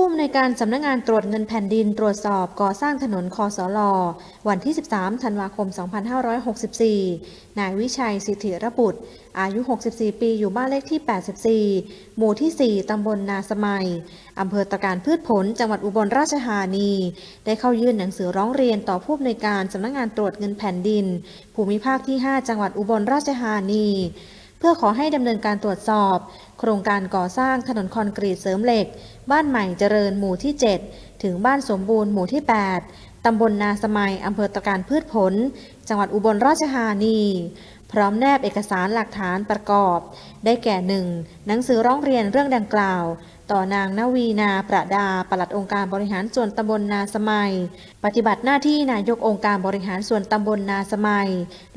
ผู้อำนวยการสำนักงงานตรวจเงินแผ่นดินตรวจสอบก่อสร้างถนนคอสลวันที่ 13 ธันวาคม 2564 นายวิชัยสิทธิระบุตร อายุ 64 ปีอยู่บ้านเลขที่ 84 หมู่ที่ 4 ตำบลนาสมัย อำเภอตะการพืชผล จังหวัดอุบลราชธานี ได้เข้ายื่นหนังสือร้องเรียนต่อผู้อำนวยการสำนักงงานตรวจเงินแผ่นดิน ภูมิภาคที่ 5 จังหวัดอุบลราชธานี เพื่อขอให้ดำเนินการตรวจสอบ โครงการก่อสร้างถนนคอนกรีตเสริมเหล็ก บ้านใหม่เจริญหมู่ที่ 7 ถึงบ้านสมบูรณ์หมู่ที่ 8ตำบลนาสมัยอำเภอตะการพืชผล จังหวัดอุบลราชธานี พร้อมแนบเอกสารหลักฐานประกอบ ได้แก่หนึ่งหนังสือร้องเรียนเรื่องดังกล่าว ต่อนางนวีนาประดา ปลัดองค์การบริหารส่วนตำบลนาสมัย ปฏิบัติหน้าที่นายกองค์การบริหารส่วนตำบลนาสมัย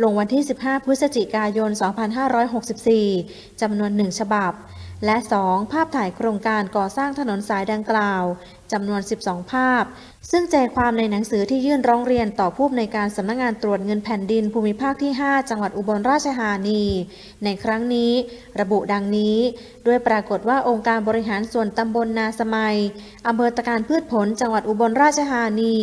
ลงวันที่ 15 พฤศจิกายน 2564 จำนวนหนึ่งฉบับ และ 2 ภาพถ่ายโครงการก่อสร้างถนนสายดังกล่าวจำนวน 12 ภาพ ซึ่งใจความในหนังสือที่ยื่นร้องเรียนต่อผู้อำนวยการสำนักงงานตรวจเงินแผ่นดินภูมิภาคที่ 5 จังหวัดอุบลราชธานี ในครั้งนี้ ระบุดังนี้ ด้วยปรากฏว่าองค์การบริหารส่วนตำบลนาสมัยอำเภอตะการพืชผลจังหวัดอุบลราชธานี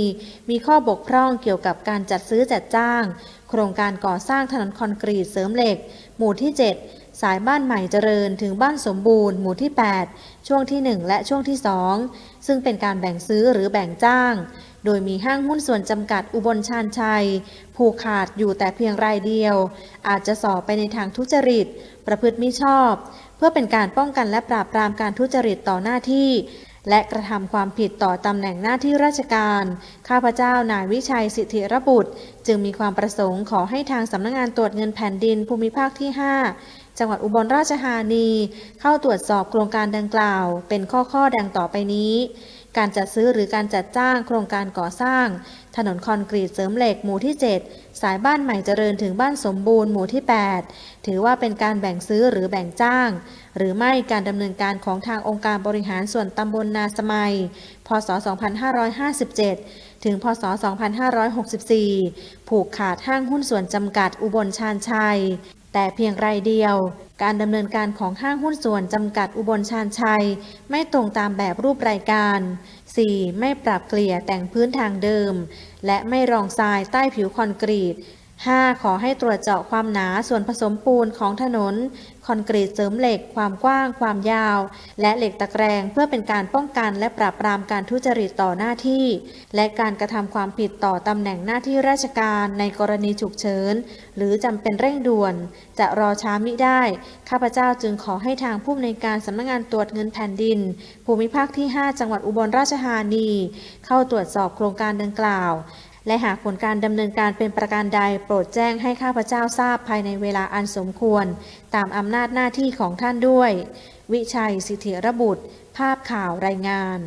มีข้อบกพร่องเกี่ยวกับการจัดซื้อจัดจ้าง โครงการก่อสร้างถนนคอนกรีตเสริมเหล็ก หมู่ที่ 7 สายบ้านใหม่เจริญถึงบ้านสมบูรณ์หมู่ที่ 8 ช่วงที่ 1 และช่วงที่ 2 ซึ่งเป็นการแบ่งซื้อหรือแบ่งจ้าง โดยมีห้างหุ้นส่วนจำกัดอุบลชาญชัย ผูกขาดอยู่แต่เพียงรายเดียว อาจจะสอบไปในทางทุจริต ประพฤติมิชอบ เพื่อเป็นการป้องกันและปราบปรามการทุจริตต่อหน้าที่และกระทำความผิดต่อตำแหน่งหน้าที่ราชการ ข้าพเจ้านายวิชัยสิทธิระบุตร จึงมีความประสงค์ขอให้ทางสำนักงงานตรวจเงินแผ่นดินภูมิภาคที่ 5 จังหวัดอุบลราชธานี เข้าตรวจสอบโครงการดังกล่าว เป็นข้อข้อดังต่อไปนี้ การจัดซื้อหรือการจัดจ้างโครงการก่อสร้าง ถนนคอนกรีตเสริมเหล็กหมู่ที่ 7 สายบ้านใหม่เจริญถึงบ้านสมบูรณ์หมู่ที่ 8 ถือว่าเป็นการแบ่งซื้อหรือแบ่งจ้าง หรือไม่การดำเนินการของทางองค์การบริหารส่วนตำบลนาสมัย พศ 2557ถึง พศ 2564 ผูกขาดห้างหุ้นส่วนจำกัดอุบลชาญชัย แต่เพียงรายเดียว การดำเนินการของห้างหุ้นส่วนจำกัดอุบลชานชัย ไม่ตรงตามแบบรูปรายการ 4. ไม่ปรับเกลี่ยแต่งพื้นทางเดิม และไม่รองทรายใต้ผิวคอนกรีต 5. ขอให้ตรวจเจาะความหนาส่วนผสมปูนของถนน คอนกรีตเสริมเหล็ก ความกว้าง ความยาว และเหล็กตะแกรงเพื่อเป็นการป้องกันและปราบปรามการทุจริตต่อหน้าที่ และการกระทำความผิดต่อตำแหน่งหน้าที่ราชการในกรณีฉุกเฉิน หรือจำเป็นเร่งด่วน จะรอช้ามิได้ ข้าพเจ้าจึงขอให้ทางผู้อำนวยการสำนักงานตรวจเงินแผ่นดิน ภูมิภาคที่ 5 จังหวัดอุบลราชธานี เข้าตรวจสอบโครงการดังกล่าว และหากผลการดำเนินการเป็นประการใดโปรดแจ้งให้ข้าพเจ้าทราบภายในเวลาอันสมควร ตามอำนาจหน้าที่ของท่านด้วย วิชัยสิทธิระบุตร ภาพข่าวรายงาน